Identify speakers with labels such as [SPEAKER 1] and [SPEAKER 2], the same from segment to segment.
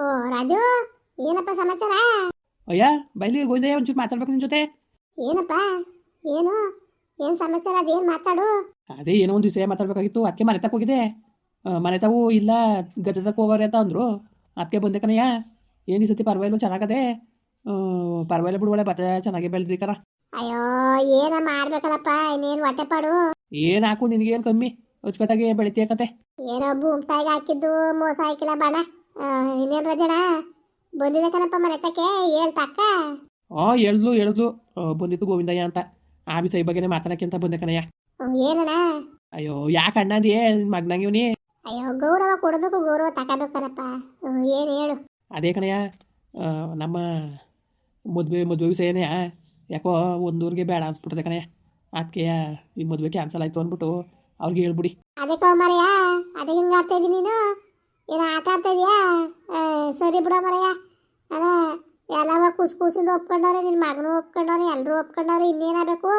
[SPEAKER 1] ಓ ರಾಜು ಏನಪ್ಪ ಸಮಾಚಾರ?
[SPEAKER 2] ಅಯ್ಯ ಬೈಲಿ ಗೋವಿಂದಯ್ಯ ಒಂಚೂರು ಮಾತಾಡ್ಬೇಕು ನಿನ್ ಜೊತೆ.
[SPEAKER 1] ಏನಪ್ಪ? ಏನು? ಏನ್ ಸಮಾಚಾರ? ಅದೇನ್ ಮಾತಾಡು?
[SPEAKER 2] ಅದೇ ಏನೋ ಒಂದು ವಿಷಯ ಮಾತಾಡ್ಬೇಕಾಗಿತ್ತು. ಅದಕ್ಕೆ ಮನೆ ತಕ್ಕ ಹೋಗಿದೆ. ಮನೆ ತಾವು ಇಲ್ಲ ಗದ್ದೆ ತಕ್ಕ ಹೋಗೋರೆ ಅಂತ ಅಂದ್ರು. ಅದಕ್ಕೆ ಬಂದೆ ಕಣಯ್ಯ. ಏನು ಈ ಸತಿ ಪರವಾಗಿಲ್ಲ ಚೆನ್ನಾಗದೆ. ಪರವಾಗಿಲ್ಲ ಬಿಡು ಒಳ್ಳೆ ಭತ್ತ ಚೆನ್ನಾಗಿ ಬೆಳೆದಿಕರ
[SPEAKER 1] ಅಯ್ಯೋ ಏನ ಮಾಡ್ಬೇಕಲ್ಲಪ್ಪ ಇನ್ನೇನ್ ಹೊಟ್ಟೆಪಾಡು
[SPEAKER 2] ಏನು ಹಾಕು ನಿನಗೇನು ಕಮ್ಮಿ? ಅಚ್ಚುಕಟ್ಟಾಗಿ ಬೆಳಿತೀಯ ಕತೆ.
[SPEAKER 1] ಏನೋ ಭೂಮ್ ತಾಯಿಗೆ ಹಾಕಿದ್ದು ಮೋಸ ಹಾಕಿಲ್ಲ ಬಾಣ. ಇನ್ನೇನ್ ರಜಣ ಬಂದಿದೆ ಕಣಪ್ಪ ಮನೆ ತಕ್ಕೆ ಹೇಳ್ತಕ್ಕ
[SPEAKER 2] ಆ ಎಳ್ದು ಆ, ಬಂದಿತ್ತು ಗೋವಿಂದಯ್ಯ ಅಂತ. ಆ ವಿಷಯ ಬಗ್ಗೆನೇ ಮಾತಾಡಕ್ಕೆ ಅಂತ ಬಂದೆ ಕಣಯ್ಯ.
[SPEAKER 1] ಏನಣ್ಣ?
[SPEAKER 2] ಅಯ್ಯೋ ಯಾಕೆ ಅಣ್ಣದಿಯೇ ನಿನ್ನ ಮಗ್ನಂಗೆ ಇವನಿ.
[SPEAKER 1] ಅಯ್ಯೋ ಗೌರವ ಕೊಡಬೇಕು ಗೌರವ ತಗೋಬೇಕು ಕಣಪ್ಪ. ಹ್ಮ್, ಏನ್ ಹೇಳು?
[SPEAKER 2] ಅದೇ ಕಣಯ್ಯ ನಮ್ಮ ಮದುವೆ ಮದುವೆ ವಿಷಯನೇ ಯಾಕೋ ಒಂದೂರಿಗೆ ಬೇಡ ಅನ್ಸ್ಬಿಡ್ತದೆ ಕಣಯ್ಯ. ಅದಕ್ಕೆ ಈ ಮದುವೆ ಕ್ಯಾನ್ಸಲ್ ಆಯ್ತು ಅಂದ್ಬಿಟ್ಟು ಅವ್ರಿಗೆ ಹೇಳ್ಬಿಡಿ.
[SPEAKER 1] ಅದಕ್ಕೆ ಮರೆಯ ಅದಕ್ಕೆ ಹಿಂಗೆ ಆಡ್ತಾ ಇದ್ದೀನಿ ನೀನು. ಏನು ಆಟ ಆಡ್ತಾ ಸರಿ ಬಿಡ ಮರೆಯ ಅದ, ಎಲ್ಲವ ಕುಸ್ ಕೂಸಿಂದ ಒಪ್ಕೊಂಡವ್ರೆ ನಿನ್ನ ಮಗನೂ ಒಪ್ಕೊಂಡವ್ರೆ ಎಲ್ಲರೂ ಒಪ್ಕೊಂಡವ್ರೆ, ಇನ್ನೇನಾಗಬೇಕು?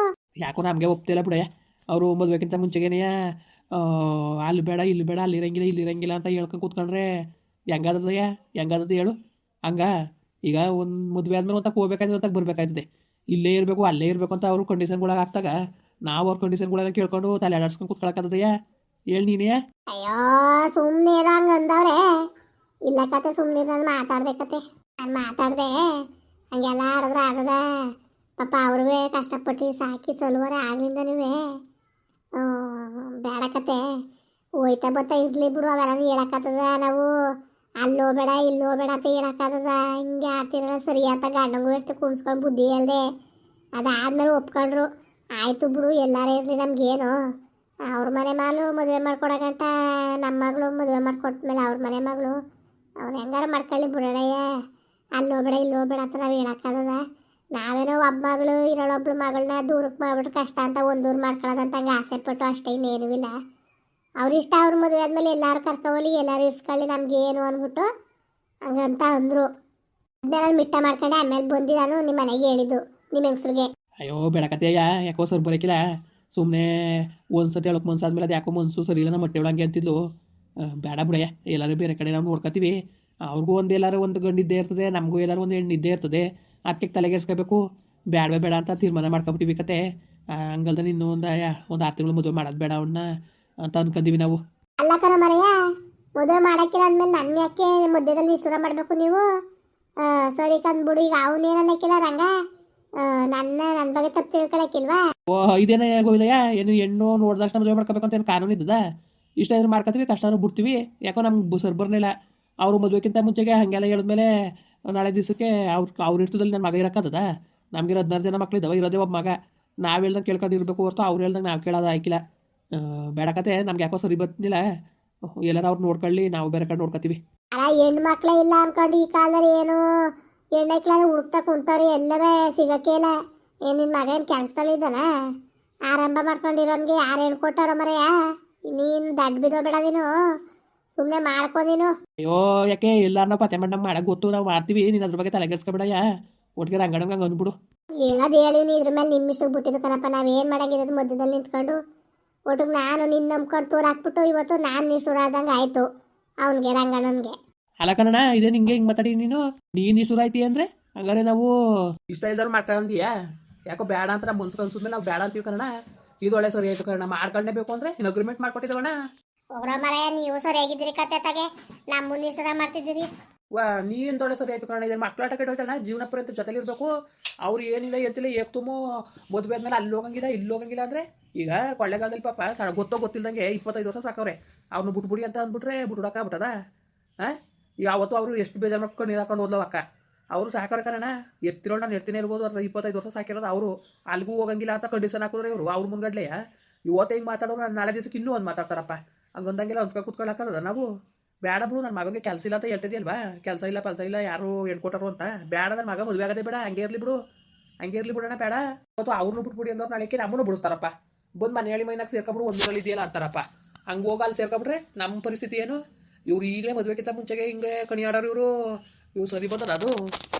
[SPEAKER 2] ಯಾಕೋ ನಮಗೆ ಒಪ್ತಿಲ್ಲ ಬಿಡಯ್ಯ ಅವರು ಮದುವೆಗಿಂತ ಮುಂಚೆಗೇನೆ ಅಲ್ಲಿ ಬೇಡ, ಇಲ್ಲಿ ಬೇಡ, ಅಲ್ಲಿ ಇರಂಗಿಲ್ಲ, ಇಲ್ಲಿ ಇರಂಗಿಲ್ಲ ಅಂತ ಹೇಳ್ಕೊಂಡು ಕೂತ್ಕೊಂಡ್ರೆ ಹೆಂಗಾದದಯ್ಯ ಹೆಂಗಾದದ ಹೇಳು. ಹಂಗ? ಈಗ ಒಂದು ಮದುವೆ ಆದ್ಮೇಲೆ ಅಂತ ಹೋಗ್ಬೇಕಾಯ್ತದೆ ಅಂತ ಬರ್ಬೇಕಾಯ್ತದೆ. ಇಲ್ಲೇ ಇರಬೇಕು, ಅಲ್ಲೇ ಇರಬೇಕು ಅಂತ ಅವರು ಕಂಡೀಷನ್ಗಳಾಗ ಆಗ್ತಾಗ ನಾವು ಅವ್ರ ಕಂಡೀಷನ್ಗಳನ್ನ ಕೇಳ್ಕೊಂಡು ತಲೆ ಆಡಾಡ್ಸ್ಕೊಂಡು ಕೂತ್ಕೊಳಕ್ಕಾದದಯ್ಯ ಹೇಳಿ ನೀನೇ?
[SPEAKER 1] ಅಯ್ಯೋ ಸುಮ್ಮನೆ ಇರಂಗ ಅಂದವ್ರೆ. ಇಲ್ಲ ಕತೆ ಸುಮ್ಮನೆ ನಾನು ಮಾತಾಡ್ದೆ ಕತೆ. ನಾನು ಮಾತಾಡ್ದೆ. ಹಂಗೆಲ್ಲ ಆಡಿದ್ರೆ ಆಗದ. ಪಾಪ ಅವ್ರೂ ಕಷ್ಟಪಟ್ಟು ಸಾಕಿ ಚಲುವರೆ ನೀವೇ. ಬೇಡ ಕತೆ. ಹೋಯ್ತಾ ಬತ್ತ ಇರ್ಲಿ ಬಿಡು, ಅವೆಲ್ಲ ಹೇಳಕತ್ತದ ನಾವು. ಅಲ್ಲೋ ಬೇಡ, ಇಲ್ಲೋ ಬೇಡ ಅಂತ ಹೇಳಕ್ಕಾಗದ ಹಿಂಗೆ ಆಡ್ತಿರಲ್ಲ ಸರಿ ಅಂತ ಗಂಡಂಗು ಇಟ್ಟು ಕುಣಿಸ್ಕೊಂಡು ಬುದ್ಧಿ ಹೇಳ್ದೆ. ಅದಾದ್ಮೇಲೆ ಒಪ್ಕೊಂಡ್ರು. ಆಯ್ತು ಬಿಡು, ಎಲ್ಲಾರೇ ಇರಲಿ, ನಮ್ಗೇನು. ಅವ್ರ ಮನೆ ಮಗಳು ಮದುವೆ ಮಾಡ್ಕೊಡಕಂಟ ನಮ್ಮ ಮಗಳು ಮದುವೆ ಮಾಡ್ಕೊಟ್ಮೇಲೆ ಅವ್ರ ಮನೆ ಮಗಳು, ಅವ್ರು ಹೆಂಗಾರ ಮಾಡ್ಕೊಳ್ಳಿ ಬಿಡೋಣಯ್ಯ. ಅಲ್ಲಿ ಹೋಗ್ಬೇಡ, ಇಲ್ಲಿ ಹೋಗ್ಬೇಡ ಅಂತ ನಾವು ಹೇಳಕ್ಕಾಗದ. ನಾವೇನೋ ಒಬ್ಬ ಮಗಳು ಇರೋಳೊಬ್ಳು ಮಗಳನ್ನ ದೂರಕ್ಕೆ ಮಾಡ್ಬಿಟ್ರೆ ಕಷ್ಟ ಅಂತ ಒಂದೂರು ಮಾಡ್ಕೊಳ್ಳೋದಂತ ಹಂಗೆ ಆಸೆ ಪಟ್ಟು ಅಷ್ಟೇ ಇನ್ನೇನೂ ಇಲ್ಲ. ಅವ್ರಿಷ್ಟ ಅವ್ರ ಮದುವೆ ಆದಮೇಲೆ ಎಲ್ಲರೂ ಕರ್ಕೊಳ್ಳಿ ಎಲ್ಲರೂ ಇರ್ಸ್ಕೊಳ್ಳಿ ನಮ್ಗೆ ಏನು ಅಂದ್ಬಿಟ್ಟು ಹಂಗಂತ ಅಂದರು. ಅದನ್ನೆಲ್ಲ ಮಿಟ್ಟ ಮಾಡ್ಕೊಂಡೆ ಆಮೇಲೆ ಬಂದು ನಾನು ನಿಮ್ಮ ಮನೆಗೆ ಹೇಳಿದ್ದು ನಿಮ್ಮ ಹೆಂಗಸ್ರಿಗೆ.
[SPEAKER 2] ಅಯ್ಯೋ ಬೆಳಕತ್ತೆಯ್ಯ ಯಾಕೋ ಬರೋಕಿಲ್ಲ. ಸುಮ್ಮನೆ ಒಂದು ಸತಿ ಮನ್ಸಾದ್ಮೇಲೆ ಅದು ಯಾಕೋ ಮನ್ಸು ಸರಿ ಇಲ್ಲ ನಮ್ಮ ಒಳಗೆ ಅಂತಿದ್ಲು. ಬೇಡ ಬಿಡಯ್ಯ ಎಲ್ಲರೂ ಬೇರೆ ಕಡೆ ನಾವು ನೋಡ್ಕೊತೀವಿ. ಅವ್ರಿಗೂ ಒಂದು ಎಲ್ಲರೂ ಒಂದು ಗಂಡು ಇರ್ತದೆ, ನಮಗೂ ಎಲ್ಲರೂ ಒಂದು ಹೆಣ್ಣು ಇದ್ದೇ ಇರ್ತದೆ ಅದಕ್ಕೆ ತಲೆಗೆಡ್ಸ್ಕೋಬೇಕು ಬೇಡವೇ ಬೇಡ ಅಂತ ತೀರ್ಮಾನ ಮಾಡ್ಕೊಬಿಟ್ಟಿವಿ ಕತೆ. ಹಂಗಲ್ದ ಇನ್ನೂ ಒಂದು ಒಂದು ಆರು ತಿಂಗಳು ಮದುವೆ ಮಾಡೋದು ಬೇಡ ಅವನ್ನ ಅಂತ ಅನ್ಕೊಂತೀವಿ ನಾವು.
[SPEAKER 1] ಅಲ್ಲ ಕಣ ಮರಯ್ಯ ಮದುವೆ ಮಾಡಕ್ಕಿಲ್ಲ ಅಂದ್ಮೇಲೆ ನನ್ನ ಯಾಕೆ ಮಧ್ಯದಲ್ಲಿ ಮಾಡಬೇಕು ನೀವು? ಸರಿ ಕಂದ್ಬಿಡು ಈಗ ಅವನೇನಕ್ಕಿಲ್ಲ ರಂಗ? ನನ್ನ ನನ್ನ ಬಗ್ಗೆ ತಪ್ಪು ತಿಳ್ಕೊಳಕ್ಕಿಲ್ವಾ?
[SPEAKER 2] ಓ ಇದೇನೇ ಗೋವಿಂದಯ್ಯ ಏನು ಹೆಣ್ಣು ನೋಡಿದ ತಕ್ಷಣ ಮದುವೆ ಮಾಡ್ಕೋಬೇಕು ಅಂತ ಏನು ಕಾನೂನು ಇದ್ದದ? ಇಷ್ಟ ಇದ್ರೆ ಮಾಡ್ಕೊತೀವಿ ಕಷ್ಟ ಬಿಡ್ತೀವಿ. ಯಾಕೋ ನಮ್ಗೆ ಸರ್ ಬರಲಿಲ್ಲ. ಅವರು ಮದುವೆಕ್ಕಿಂತ ಮುಂಚೆಗೆ ಹಾಗೆಲ್ಲ ಹೇಳಿದ್ಮೇಲೆ ನಾಳೆ ದಿವಸಕ್ಕೆ ಅವ್ರ ಅವ್ರ ಇರ್ತದಲ್ಲಿ ನನ್ನ ಮಗ ಇರೋಕ್ಕದ ನಮ್ಗೆ ಹದಿನಾರು ಜನ ಮಕ್ಳಿದ್ದಾವೆ ಇರೋದೇ ಒಬ್ಬ ಮಗ. ನಾವು ಹೇಳ್ದಂಗೆ ಕೇಳ್ಕೊಂಡು ಇರಬೇಕು ಹೊರತು ಅವ್ರು ಹೇಳ್ದಂಗೆ ನಾವು ಕೇಳೋದು ಆಯ್ಕಿಲ್ಲ ಆ, ಬೇಡ ಕತೆ. ನಮ್ಗೆ ಯಾಕೋ ಸರಿ ಬರ್ತಿಲ್ಲ. ಎಲ್ಲರೂ ಅವ್ರು ನೋಡ್ಕೊಳ್ಳಿ ನಾವು ಬೇರೆ ಕಡೆ ನೋಡ್ಕೊತೀವಿ.
[SPEAKER 1] ಅಲ್ಲ ಹೆಣ್ಣು ಮಕ್ಕಳೇ ಇಲ್ಲ ಅನ್ಕೊಂಡು ಈ ಕಾಲದಲ್ಲಿ ಏನು ಹೆಣ್ಣೈಕ್ಲಾರ ಹುಡುಕ್ತಾ ಕುಂತವ್ರಿ ಎಲ್ಲವೇ ಸಿಗಕ್ಕೆ ಇಲ್ಲ ಏನು ನಿನ್ನ ಮಗ ಏನು ಕೆಲಸದಲ್ಲಿ ಇದ್ದಾನ? ಆರಂಭ ಮಾಡ್ಕೊಂಡಿರೋನ್ಗೆ ಯಾರು ಹೆಣ್ಣು ಕೊಟ್ಟಾರ ಮರೆಯ ನೀನು ದಡ್ಡ ಬಿದ್ದೋಬೇಡ ನೀನು. ಸುಮ್ಮನೆ ಮಾಡ್ಕೊ ನೀನು.
[SPEAKER 2] ಅಯ್ಯೋ ಯಾಕೆ? ಎಲ್ಲಾರನ್ನ ಪತ್ತೆ ಮಾಡಿ ನಮ್ಗೆ ಮಾಡಕ್ಕೆ ಗೊತ್ತು. ನಾವು ಮಾಡ್ತೀವಿ. ನೀನು ಅದ್ರ ಬಗ್ಗೆ ತಲೆ ಕೆಡ್ಸ್ಕೊಬೇಡಯ್ಯ. ಒಟ್ಟಿಗೆ ರಂಗಡಂಗೆ ಹಂಗೆ ಅಂದ್ಬಿಡು
[SPEAKER 1] ಹೇಳೋದು ನೀ ಇದ್ರ ಮೇಲೆ ನಿಮ್ಮಿಷ್ಟಕ್ಕೆ ಬಿಟ್ಟಿದ್ದು ಕಣಪ್ಪ. ನಾವೇನು ಮಾಡಂಗಿರೋದು ಮಧ್ಯದಲ್ಲಿ ನಿಂತ್ಕೊಂಡು. ಒಟ್ಟಿಗೆ ನಾನು ನಿನ್ನ ನಂಬ್ಕೊಂಡು ತೋರ್ ಹಾಕ್ಬಿಟ್ಟು ಇವತ್ತು ನಾನು ನಿಷ್ಠುರ ಆದಂಗೆ ಆಯಿತು. ಅವನಿಗೆ ರಂಗಣ್ಣನಿಗೆ.
[SPEAKER 2] ಅಲ್ಲ ಕಣ ಇದೇ ನಿಂಗೆ ಹಿಂಗೆ ಮಾತಾಡಿ ನೀನು? ನೀನು ಇಷ್ಟು ಐತಿ ಅಂದ್ರೆ? ಹಂಗಾರೆ ನಾವು ಇಷ್ಟ ಇದ್ದವ್ರು ಮಾಡ್ಕೊಂಡೀಯಾ ಯಾಕೋ ಬೇಡ ಅಂತ ನಾವು ಮನ್ಸು ಅನ್ಸಿದ್ಮೇಲೆ ನಾವು ಬೇಡ ಅಂತೀವಿ ಕನ್ನಡ ಇದು ಒಳ್ಳೆ ಸರಿ ಆಯ್ತು ಕನ್ನಡ ಮಾಡ್ಕೊಳ್ಳೇಬೇಕು ಅಂದ್ರೆ ಇನ್ ಅಗ್ರಿಮೆಂಟ್ ಮಾಡ್ಕೊಟ್ಟಿದ್ದವಣ್ಣ.
[SPEAKER 1] ಹೋಗ್ರೋ ಮರ ನೀವು ಸರಿಯಾಗಿದ್ದೀರಿ ಕತೆ ತಗೆ. ನಮ್ಮ ಇಷ್ಟ ಮಾಡ್ತಿದ್ದೀರಿ.
[SPEAKER 2] ವಾ ನೀನು ದೊಡ್ಡ ಸರಿ ಆಯ್ತು ಕನ್ನಡ ಇದನ್ನು ಮಕ್ಕಳಾಟ ಕೆಟ್ಟೋಯ್ತಣ್ಣ? ಜೀವನ ಪರ್ಯಂತ ಜೊತೆಲಿರ್ಬೇಕು. ಅವ್ರು ಏನಿಲ್ಲ ಎತ್ತಿಲ್ಲ ಏಕ್ ತುಂಬು ಮದುವೆ ಆದ್ಮೇಲೆ ಅಲ್ಲಿ ಹೋಗಂಗಿಲ್ಲ ಇಲ್ಲಿ ಹೋಗಂಗಿಲ್ಲ ಅಂದ್ರೆ ಈಗ ಕೊಳ್ಳೆಗಾಲದಲ್ಲಿ ಪಾಪ ಸಣ್ಣ ಗೊತ್ತೋ ಗೊತ್ತಿಲ್ದಂಗೆ ಇಪ್ಪತ್ತೈದು ವರ್ಷ ಸಾಕವ್ರೆ. ಅವ್ನು ಬಿಟ್ಬಿಡಿ ಅಂತ ಅಂದ್ಬಿಟ್ರೆ ಬಿಟ್ಬಿಡಕ್ಕಾಗ್ಬಿಟ್ಟದ ಹಾಂ ಈಗ ಅವತ್ತು ಅವರು ಎಷ್ಟು ಬೇಜಾರು ಮಾಡ್ಕೊಂಡು ನೀರು ಹಾಕೊಂಡು ಹೋದ್ಲವ ಅಕ್ಕ ಅವರು ಸಾಕೋರೆ ಅಣ್ಣ ಎತ್ತಿರೋಳು ನಾನು ಎತ್ತಿನೇ ಇರ್ಬೋದು ವರ್ಷ ಇಪ್ಪತ್ತೈದು ವರ್ಷ ಸಾಕಿರೋದು ಅವರು. ಅಲ್ಲಿಗೂ ಹೋಗಂಗಿಲ್ಲ ಅಂತ ಕಂಡೀಷನ್ ಹಾಕಿದ್ರೆ ಇವರು. ಅವ್ರ ಮುಂದ್ಗಡ್ಲೆಯ ಇವತ್ತು ಹಿಂಗೆ ಮಾತಾಡೋರು ನಾನು ನಾಳೆ ದಿವಸಕ್ಕೆ ಇನ್ನೂ ಒಂದು ಮಾತಾಡ್ತಾರಪ್ಪ. ಹಂಗಂದಂಗೆಲ್ಲ ಅನ್ಸ್ಕೊಂಡು ಕೂತ್ಕೊಳ್ಳೋಕ್ಕದ ನಾವು. ಬೇಡ ಬಿಡು ನನ್ನ ಮಗಂಗೆ ಕೆಲಸ ಇಲ್ಲ ಅಂತ ಹೇಳ್ತಿದ್ಯಲ್ವಾ? ಕೆಲಸ ಇಲ್ಲ ಕೆಲಸ ಇಲ್ಲ, ಯಾರು ಹೆಣ್ಕೊಟ್ಟರು ಅಂತ. ಬೇಡ ನನ್ನ ಮಗ ಮದುವೆ ಆಗದೆ ಬೇಡ, ಹಂಗೆ ಇರಲಿ ಬಿಡು. ಹಂಗೆ ಇರಲಿ ಬಿಡೋಣ, ಬೇಡ. ಮತ್ತು ಅವ್ರನ್ನೂ ಬಿಟ್ಬಿಡಿ ಅಂದ್ರೆ ನಾಳೆಕ್ಕೆ ನಮ್ಮನ್ನು ಬಿಡಿಸ್ತಾರಪ್ಪ. ಬಂದು ಮನೆಯಲ್ಲಿ ಮೈನಾಗ ಸೇರ್ಕೊಬಿಡು ಒಂದು ಇದೆಯಲ್ಲ ಅಂತಾರಪ್ಪ. ಹಂಗೆ ಹೋಗಿ ಅಲ್ಲಿ ಸೇರ್ಕೊಬಿಟ್ರೆ ನಮ್ಮ ಪರಿಸ್ಥಿತಿ ಏನು? ಇವ್ರು ಈಗಲೇ ಮದುವೆಗಿಂತ ಮುಂಚೆಗೆ ಹಿಂಗೆ ಕಣಿಯಾಡೋರು ಇವರು. ಇವ್ರು ಸರಿ ಬರ್ತದ ಅದು.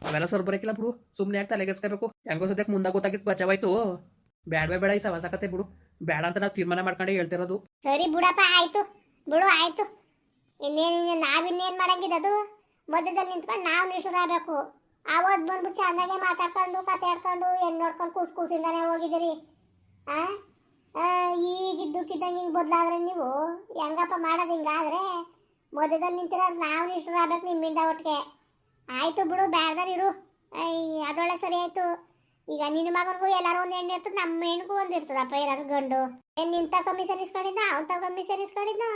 [SPEAKER 2] ಅವೆಲ್ಲ ಸರ್ ಬರೋಕಿಲ್ಲ ಬಿಡು ಸುಮ್ಮನೆ ಯಾಕೆ ತಲೆಗೆಡ್ಸ್ಕೋಬೇಕು ಹೆಂಗೋ ಸದ್ಯಕ್ಕೆ ಮುಂದೆ ಗೊತ್ತಾಗಿತ್ತು ಬಚಾವಾಯ್ತು. ಬೇಡ ಬೇಡ ಈ ಸವಸಕತೆ ಬಿಡು. ಬೇಡ ಅಂತ ನಾವು ತೀರ್ಮಾನ ಮಾಡ್ಕೊಂಡೆ ಹೇಳ್ತಿರೋದು.
[SPEAKER 1] ಸರಿ ಬಿಡಪ್ಪ ಆಯ್ತು. ಬಿಡು ಆಯ್ತು. ಇನ್ನೇನು ನಾವಿನ್ನೇನು ಮಾಡಂಗಿದದು ಮಧ್ಯದಲ್ಲಿ ನಿಂತ್ಕೊಂಡು ನಾವು ಆಗಬೇಕು. ಆವತ್ತು ಬಂದ್ಬಿಟ್ಟು ಚೆನ್ನಾಗೆ ಮಾತಾಡ್ಕೊಂಡು ಕತೆ ಆಡ್ಕೊಂಡು ಹೆಣ್ಣು ನೋಡ್ಕೊಂಡು ಕೂಸು ಕೂಸಿಂದಾನೆ ಹೋಗಿದ್ದೀರಿ. ಆ? ಆ, ಈಗ ಇದ್ದಕ್ಕಿದ್ದಂಗೆ ಹಿಂಗೆ ಬದಲಾದ್ರೆ ನೀವು? ಹೆಂಗಪ್ಪ ಮಾಡೋದು ಹಿಂಗಾದ್ರೆ? ಮಧ್ಯದಲ್ಲಿ ನಿಂತಿರ ನಾವು ನಿಷ್ಠರಾಗಬೇಕು ನಿಮ್ಮಿಂದ ಒಟ್ಟಿಗೆ ಆಯ್ತು ಬಿಡು ಬ್ಯಾಡ್ದಾರ ಇರು. ಐ ಅದೊಳ್ಳೆ ಸರಿ ಆಯಿತು. ಈಗ ನಿನ್ನ ಮಗನಿಗೂ ಎಲ್ಲರೂ ಒಂದು ಹೆಣ್ಣು ಇರ್ತದೆ ನಮ್ಮ ಹೆಣ್ಗೂ ಒಂದು ಇರ್ತದಪ್ಪ ಎಲ್ಲಾರು ಗಂಡು. ಏನು ನಿಂತ ಕಮಿಷನ್ ಇಸ್ಕೊಂಡಿದ್ದ ಅವ್ನ ತಾವ ಕಮಿಷನ್ ಇಸ್ಕೊಂಡಿದ್ದ?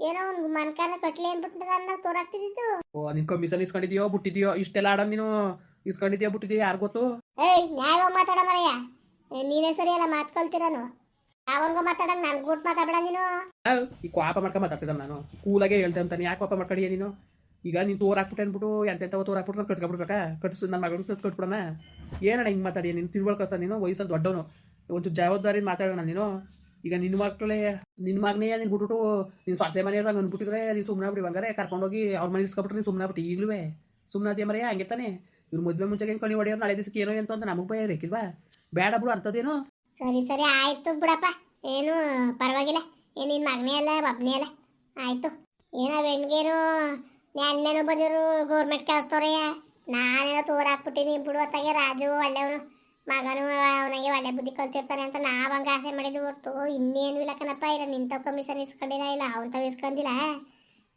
[SPEAKER 1] ಏನೋ ಒಂದು ಮನ್ಕಾನ ಕಟ್ಲಿ ಅಂದ್ಬಿಟ್ಟು ನಾನು ತೋರಾಕ್ತಿದ್ದು
[SPEAKER 2] ಓ ನಿನ್ ಕಮಿಷನ್ ಇಸ್ಕೊಂಡಿದ್ಯೋ ಬಿಟ್ಟಿದ್ಯೋ ಇಷ್ಟೆಲ್ಲ ಆಡೋ ನೀನು? ಇಸ್ಕೊಂಡಿದ್ಯೋ ಬಿಟ್ಟಿದ್ಯೋ ಯಾರು ಗೊತ್ತು?
[SPEAKER 1] ಏಯ್ ನ್ಯಾಯವಾಗಿ ಮಾತಾಡ ಮರಯ್ಯ. ನೀನೇ ಸರಿ ಎಲ್ಲ ಮಾತು ಕಲ್ತಿರನು ಯಾವನ್ಗೋ ಮಾತಾಡಂಗ್ ನನ್ಗೆ ಗುಟ್ ಮಾತಾಡಬೇಡ ನೀನು.
[SPEAKER 2] ಈ ಕೋಪ ಮಾಡ್ಕೊಂಡು ಮಾತಾಡ್ತಿದ್ದ ನಾನು. ಕೂಲಾಗೆ ಹೇಳ್ತೆ ಅಂತಾನೆ, ಯಾಕೆ ಕೋಪ ಮಾಡ್ಕೊಂಡಿಯ ನೀನು? ಈಗ ನೀನು ತೋರ್ ಹಾಕ್ಬಿಟ್ಟೆ ಅಂದ್ಬಿಟ್ಟು ಎಂತೆಂಥವ ತೋರ್ ಹಾಕ್ಬಿಟ್ಟು ಕಟ್ಕೊಬಿಡ್ಬೇಕಾ? ಕಟ್ಸು ನನ್ನ ಮಗಳು ಕಟ್ಬಿಡೋಣ. ಏನಣ್ಣ ಹಿಂಗೆ ಮಾತಾಡಿ ನೀನು? ತಿಳ್ಕೊಳ್ಕಸ್ತ ನೀನು? ವಯಸ್ಸಲ್ಲಿ ದೊಡ್ಡವನು. ಒಂದು ಜವಾಬ್ದಾರಿ ಮಾತಾಡೋಣ ನೀನು. ಈಗ ನಿನ್ನ ಮಕ್ಕಳೇ ನಿನ್ನ ಮಗನೇ ನೀನು ಬಿಟ್ಬಿಟ್ಟು, ನೀನು ಸೊಸೆ ಮನೆಯವ್ರಾಗ ಅಂದ್ಬಿಟ್ಟಿದ್ರೆ ನೀನು ಸುಮ್ಮನೆ ಬಿಡಿ ಹಂಗಾರೆ. ಕರ್ಕೊಂಡೋಗಿ ಅವ್ರ ಮನೆ ಇಸ್ಕೊಬಿಟ್ರೆ ನೀನು ಸುಮ್ಮನೆ ಬಿಟ್ಟು ಈಗಲೂ ಸುಮ್ಮನೆ ಅದೇ ಮರೆಯ? ಹಂಗೆ ತಾನೆ. ಇವ್ರು ಮದುವೆ ಮುಂಚೆಗೆ ಕಣಿ ಹೊಡೆಯೋರು ನಾಳೆ ದಿವಸಕ್ಕೆ ಏನೋ ಅಂತ ನಮಗೆ ಭಯ ರೇಕಿಲ್ವಾ ಬೇಡ ಬಿಡು, ಅಂಥದ್ದೇನು?
[SPEAKER 1] ಸರಿ ಸರಿ ಆಯ್ತು ಬಿಡಪ್ಪ. ಏನು ಪರವಾಗಿಲ್ಲ. ಏನು ನಿನ್ನ ಮಗನೇ ಅಲ್ಲ ಒಬ್ಬನೇ ಅಲ್ಲ. ಆಯ್ತು. ಏನೋ ಹೆಣ್ಗೇನು ನೆನ್ನೆನೋ ಬಂದಿರು ಗೌರ್ಮೆಂಟ್ ಕೆಲಸದವ್ರಯ್ಯ ನಾನೇನೋ ತೋರ್ ಹಾಕ್ಬಿಟ್ಟಿನಿ ಬಿಡು ಹೊತ್ತಾಗೆ ರಾಜು ಒಳ್ಳೆಯವನು. ಮಗನು ಅವನಿಗೆ ಒಳ್ಳೆ ಬುದ್ಧಿ ಕಲ್ತಿರ್ತಾನೆ ಅಂತ ನಾವು ಹಂಗೆ ಆಸೆ ಮಾಡಿದ್ವಿ ಹೊರ್ತು. ಇನ್ನೇನು ಇಲ್ಲ ಕಣಪ್ಪ ಇಲ್ಲ ನಿಂತ ಕಮಿಷನ್ ಇಸ್ಕೊಂಡಿಲ್ಲ ಇಲ್ಲ ಅವನ್ ತಾವ್ ಇಸ್ಕೊಂಡಿಲ್ಲ.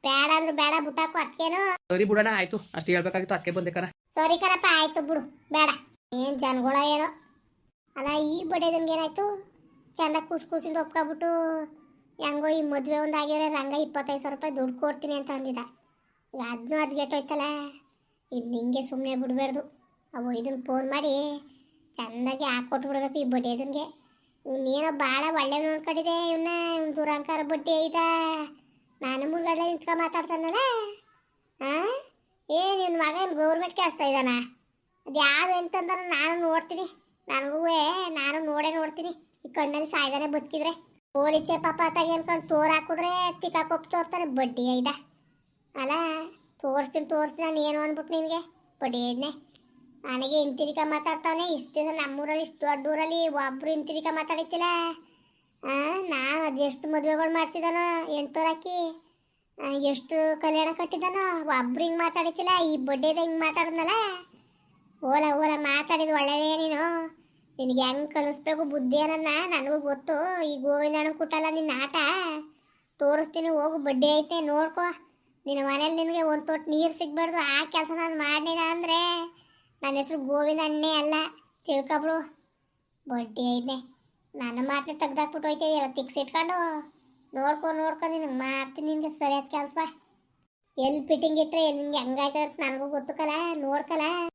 [SPEAKER 1] ಬೇಡ ಅಂದ್ರೆ ಬೇಡ ಬಿಟ್ಟಾಕು ಅದಕ್ಕೇನು
[SPEAKER 2] ಸರಿ ಬಿಡೋಣ ಆಯ್ತು. ಅಷ್ಟು ಹೇಳ್ಬೇಕಾಗಿತ್ತು ಅದಕ್ಕೆ ಬಂದೆ ಕಣ.
[SPEAKER 1] ಸರಿ ಕಣಪ್ಪ ಆಯ್ತು ಬಿಡು. ಬೇಡ. ಏನ್ ಜನಗಳ ಏನೋ. ಅಲ್ಲ, ಈ ಬಡಿಯೋದಂಗೆ ಏನಾಯ್ತು? ಚಂದ ಕೂಸು ಕೂಸಿಂದ ಒಪ್ಕೊಬಿಟ್ಟು, ಹೆಂಗೋ ಈ ಮದುವೆ ಒಂದು ಆಗಿದ್ರೆ ರಂಗ ಇಪ್ಪತ್ತೈದು ಸಾವಿರ ರೂಪಾಯಿ ದುಡ್ಡು ಕೊಡ್ತೀನಿ ಅಂತ ಅಂದಿದ್ದ ಈಗ ಅದನ್ನೂ ಅದು ಗೆಟ್ಟೋಯ್ತಲ್ಲ ಇದು ನಿಂಗೆ ಸುಮ್ಮನೆ ಬಿಡಬಾರ್ದು. ಅವು ಇದನ್ನ ಫೋನ್ ಮಾಡಿ ಚೆಂದಾಗಿ ಹಾಕ್ಕೊಟ್ಬಿಡ್ಬೇಕು ಈ ಬಡಿಯೋದಂಗೆ ಇವನೇನೋ ಭಾಳ ಒಳ್ಳೆಯವನು ಅನ್ಕೊಂಡಿದೆ ಇವನ್ನ ಇವ್ನ ದುರಂಕಾರ ಬಡ್ಡಿ ಐತಾ. ನಾನು ಮುಂದ್ಗಡೆ ನಿಂತ್ಕೊಂಡು ಮಾತಾಡ್ತಾನಲ್ಲ? ಹಾಂ ಏ ನಿನ್ನ ಮಗನ ಗೌರ್ಮೆಂಟ್ ಕೆಲಸ ಇದ್ದಾನ ಅದು ಯಾವ ಎಂತಂದ್ರೆ ನಾನು ನೋಡ್ತೀನಿ. ನನಗೂ ನಾನು ನೋಡೇ ನೋಡ್ತೀನಿ. ಈ ಕಣ್ಣಲ್ಲಿ ಸಾಯ್ದಾನೆ ಬದುಕಿದ್ರೆ. ಪೋಲಿಚೆ ಪಾಪ ತಗಿ ಅನ್ಕೊಂಡು ತೋರ್ ಹಾಕಿದ್ರೆ ತಿಕ್ಕಾಕೊಪ್ಪು ತೋರ್ತಾನೆ. ಬಡ್ಡಿ ಐದ. ಅಲ್ಲ, ತೋರಿಸ್ತೀನಿ ತೋರಿಸ್ತೀನಿ ನಾನು ಏನು ಅಂದ್ಬಿಟ್ಟು ನಿನಗೆ? ಬಡ್ಡಿ ಐದನೆ. ನನಗೆ ಇಂತಿರಿಕ ಮಾತಾಡ್ತಾವನೆ. ಇಷ್ಟು ದಿವಸ ನಮ್ಮೂರಲ್ಲಿ, ಇಷ್ಟು ದೊಡ್ಡ ಊರಲ್ಲಿ ಒಬ್ರು ಇಂತಿರಿಕ ಮಾತಾಡಿತ್ತಿಲ್ಲ ನಾನು ಅದೆಷ್ಟು ಮದುವೆಗಳು ಮಾಡ್ಸಿದಾನೋ ಎಂಟೂರು ಹಾಕಿ ಎಷ್ಟು ಕಲ್ಯಾಣ ಕಟ್ಟಿದ್ದಾನೋ ಒಬ್ರು ಹಿಂಗೆ ಮಾತಾಡಿಸಿಲ್ಲ ಈ ಬಡ್ಡೆದ ಹಿಂಗೆ ಮಾತಾಡಿದ್ನಲ್ಲ. ಓಲ ಓಲ ಮಾತಾಡಿದ್ ಒಳ್ಳೇದೇ ನೀನು? ನಿನಗೆ ಹೆಂಗೆ ಕಲಿಸ್ಬೇಕು ಬುದ್ಧಿ ಅನ್ನೋದನ್ನ ನನಗೂ ಗೊತ್ತು. ಈ ಗೋವಿಂದಣ್ಣ ಕುಟ್ಟಲ್ಲ ನಿನ್ನ ಆಟ. ತೋರಿಸ್ತೀನಿ, ಹೋಗು. ಬಡ್ಡಿ ಐತೆ, ನೋಡ್ಕೊ. ನಿನ್ನ ಮನೇಲಿ ನಿನಗೆ ಒಂದು ತೊಟ್ಟು ನೀರು ಸಿಗ್ಬಾರ್ದು. ಆ ಕೆಲಸ ನಾನು ಮಾಡಿದ ಅಂದರೆ ನನ್ನ ಹೆಸರು ಗೋವಿಂದಣ್ಣೆ ಅಲ್ಲ. ತಿಳ್ಕೊಬಿಡು. ಬಡ್ಡಿ ಐತೆ. ನನ್ನ ಮಾತನ್ನ ತೆಗ್ದಾಕ್ಬಿಟ್ಟು ಹೋಯ್ತಿದ್ದೀರ ತಿಕ್ಸಿಟ್ಕೊಂಡು ನೋಡ್ಕೊ ನೋಡ್ಕೊ. ನಿನಗೆ ಮಾಡ್ತೀನಿ ನಿನಗೆ ಸರಿಯಾದ ಕೆಲಸ. ಎಲ್ಲಿ ಫಿಟ್ಟಿಂಗ್ ಇಟ್ಟರೆ ಎಲ್ಲಿ ನಿಂಗೆ ಹೆಂಗಾಯ್ತದ ನನಗೂ ಗೊತ್ತಕಲ್ಲ, ನೋಡ್ಕಲ್ಲ.